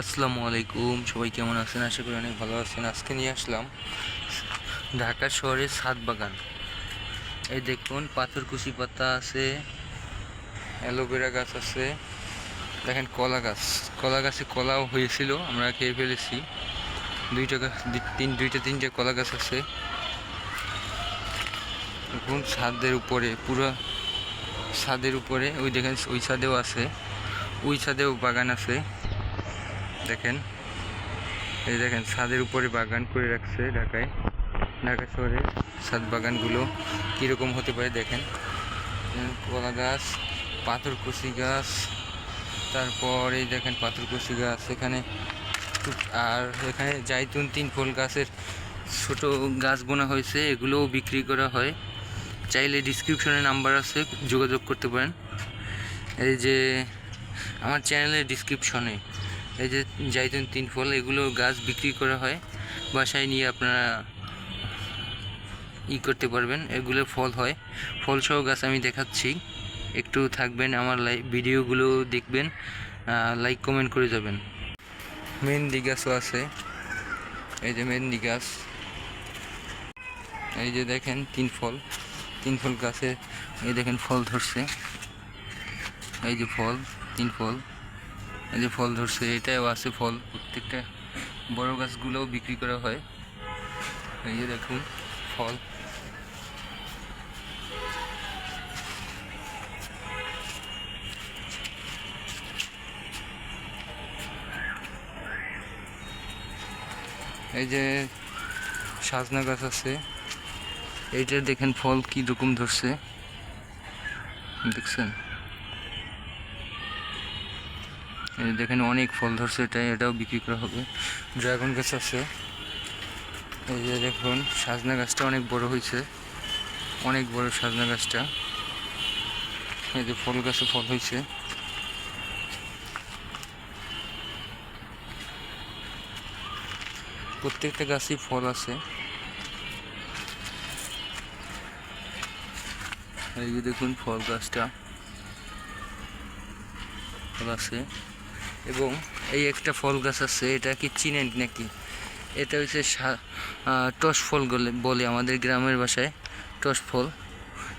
আসসালামু আলাইকুম। সবাই কেমন আছেন? আশা করি অনেক ভালো আছেন। আজকে নিয়ে আসলাম ঢাকা শহরের সাত বাগান। এই দেখুন, পাথর পাথরকুচি পাতা আছে, অ্যালোভেরা গাছ আছে। দেখেন, কলা গাছ। কলা গাছে কলাও হয়েছিল, আমরা খেয়ে ফেলেছি। দুইটা গাছ তিন দুইটা, তিনটে কলা গাছ আছে। দেখুন, ছাদের উপরে, পুরো ছাদের উপরে, ওই দেখেন, ওই ছাদেও আছে। ওই ছাদেও বাগান আছে। দেখেন। এই দেখেন, ছাদের উপরে বাগান করে রাখছে ঢাকায়। ঢাকা শহরে ছাদ বাগানগুলো কীরকম হতে পারে দেখেন। কলা গাছ পাথরকুচি গাছ, তারপর এই দেখেন পাথরকুচি গাছ, এখানে আর এখানে জাইতুন তিন ফুল গাছের ছোট গাছ বোনা হয়েছে, এগুলোও বিক্রি করা হয়। চাইলে ডিসক্রিপশনে নাম্বার আছে, যোগাযোগ করতে পারেন। এই যে, আমার চ্যানেলের ডিসক্রিপশনে এই যে জাইতুন তিন ফল, এগুলো গাছ বিক্রি করা হয়। বাসায় নিয়ে আপনারা ই করতে পারবেন, এগুলো ফল হয়। ফল সহ গাছ আমি দেখাচ্ছি। একটু থাকবেন আমার লাই, ভিডিওগুলো দেখবেন লাইক কমেন্ট করে যাবেন। মেহেন্দি গাছও আছে। এই যে মেহেন্দি গাছ। এই যে দেখেন তিন ফল। তিন ফল গাছে, এই দেখেন ফল ধরছে। এই যে ফল, তিন ফল। এই যে ফল ধরছে, এটাও আছে ফল, প্রত্যেকটা বড় গাছগুলোও বিক্রি করা হয়। এই যে দেখুন, ফল। এই যে সাজনা গাছ আছে এইটা দেখেন ফল কি রকম ধরছে। দেখছেন? দেখেন অনেক ফল ধরছে এটা এটাও বিক্রি করা হবে। ড্রাগন গাছ আছে। এই যে দেখুন, সাজনা গাছটা অনেক বড় হয়েছে। অনেক বড় সাজনা গাছটা। এই যে ফল গাছে ফল হয়েছে। প্রত্যেকটা গাছই ফল আছে। এই যে দেখুন, ফল গাছটা। ফল আছে। এবং এই একটা ফল গাছ আছে, এটা কি চিনেন নাকি? এটা হচ্ছে টস ফল বলে বলে আমাদের গ্রামের ভাষায় টস ফল।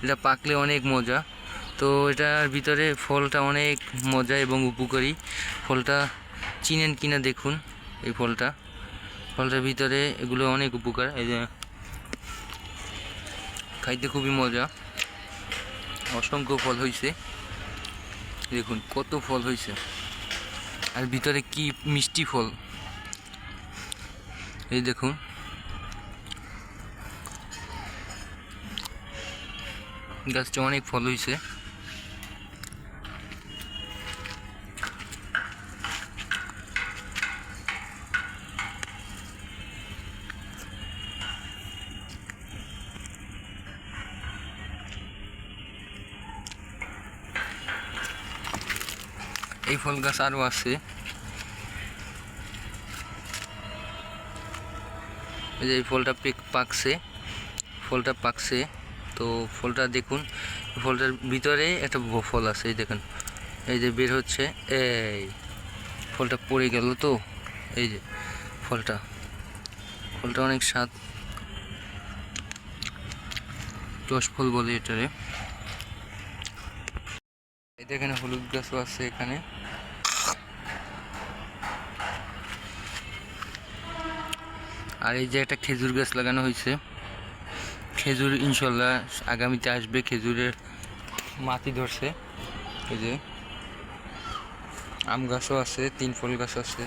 এটা পাকলে অনেক মজা। তো এটার ভিতরে ফলটা অনেক মজা এবং উপকারী। ফলটা চিনেন কিনা দেখুন, এই ফলটা। ফলটার ভিতরে এগুলো অনেক উপকার, এই যে খাইতে খুবই মজা। অসংখ্য ফল হয়েছে দেখুন কত ফল হয়েছে আর ভিতরে কি মিষ্টি ফল? এই দেখুন। গাছটা অনেক ফল হয়েছে। এই ফল গাছ আরও আছে। এই যে এই ফলটা পেক- পাকছে, ফলটা পাকছে। তো ফলটা দেখুন, ফলটার ভিতরে একটা ফল আছে, এই দেখুন। এই যে বের হচ্ছে, এই ফলটা পড়ে গেল তো, এই যে ফলটা। ফলটা অনেক স্বাদ। টস ফল বলে এটারে। দেখেন হলুদ গাছও আছে এখানে। আর এই যে একটা খেজুর গাছ লাগানো হয়েছে। খেজুর ইনশাল্লাহ আগামীতে আসবে, খেজুরের মাটি ধরছে। এই যে আম গাছও আছে, তিন ফল গাছ আছে।